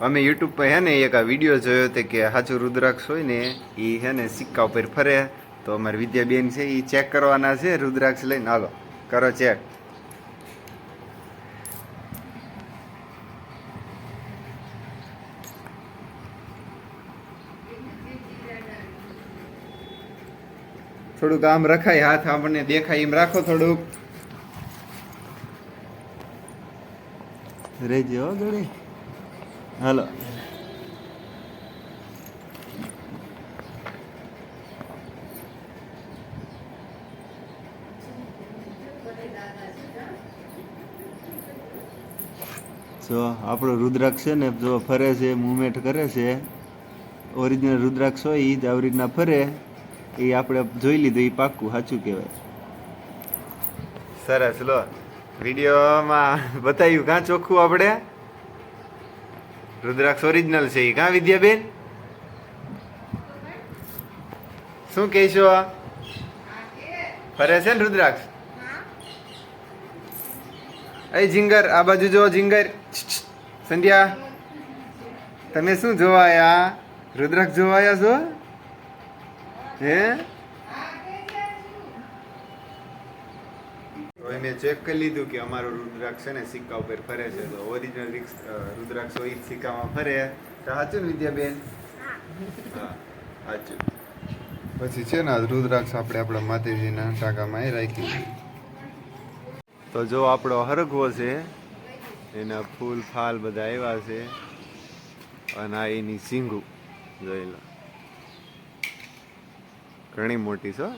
અમે યુટ્યુબ પર હે ને એક વીડિયો જોયો તે કે સાચું રુદ્રાક્ષ હોય ને, એ હે ને સિક્કા ઉપર ફરે. તો અમારી વિદ્યાબેન છે એ ચેક કરવાના છે, રુદ્રાક્ષ લઈને. હાલો, કરો ચેક થોડુંક આમ રખાય, હાથ આપણને દેખાય, એમ રાખો થોડુંક. રેજો ગળી હાલો. જો આપણો રુદ્રાક્ષ છે ને, જો ફરે છે મુવમેન્ટ કરે છે ઓરિજિનલ રુદ્રાક્ષ હોય એ જ આવી રીતના ફરે, એ આપણે જોઈ લીધું એ પાક્કું, સાચું કહેવાય. સરસ, લો. વિડીયોમાં બતાવ્યું, કાં ચોખ્ખું આપણે? રુદ્રાક્ષ ઓરિજિનલ છે એ કાં વિદ્યાબેન? શું કહેશો ફરે છે ને રુદ્રાક્ષ? એ જિંગર, આ બાજુ જો જિંગર. સંધ્યા, તમે શું જોવાયા? રુદ્રાક્ષ જોવાયા છો? હે? મેં ચેક કરી લીધું કે અમારો રુદ્રાક્ષ છે ને સિક્કા ઉપર ફરે છે. તો ઓરિજિનલ રુદ્રાક્ષ હોય જ સિક્કામાં ફરે. તો સાચું ને વિદ્યાબેન? હા સાચું. પછી છે ને રુદ્રાક્ષ આપણે આપણા માતાજીના ટાંકામાં એ રાખી તો જો આપણો હરગવો છે એના ફૂલ ફાલ બધા આવ્યા છે અને આ એની સિંગું જોઈ લો ઘણી મોટી છે.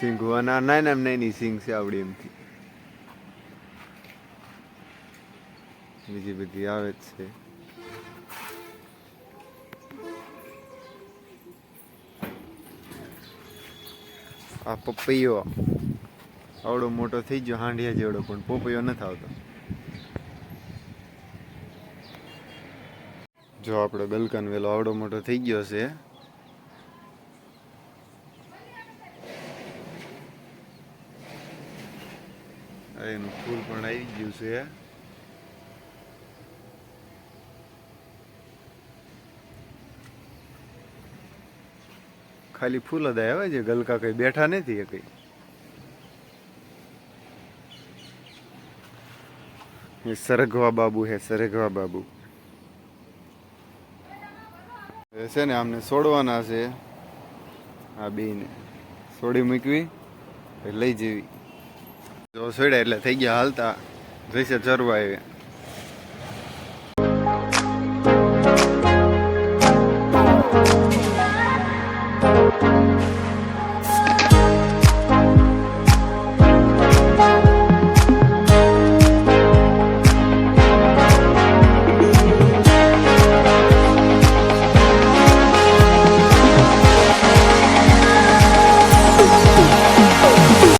સિંગુ અને આ એમ નાની સિંગ છે આવડી એમથી. બીજી બધી આવે જ છે. આ પપૈયો આવડો મોટો થઈ ગયો, હાંડિયા જેવડો, પણ પોપૈયો નથી આવતો. જો આપણો ગલકન વેલો આવડો મોટો થઈ ગયો છે. એનું ફૂલ પણ આવી ગયું છે. ખાલી ફૂલ જ આવે છે, ગલકા કઈ બેઠા નથી એ કઈ. એ સરગવા બાબુ હે સરગવા બાબુ. છે ને આમને છોડવાના છે. આ બેને છોડી મૂકવી લઈ જવી. જો સડ્યા એટલે થઈ ગયા હાલતા. જઈશે ચરવા આવી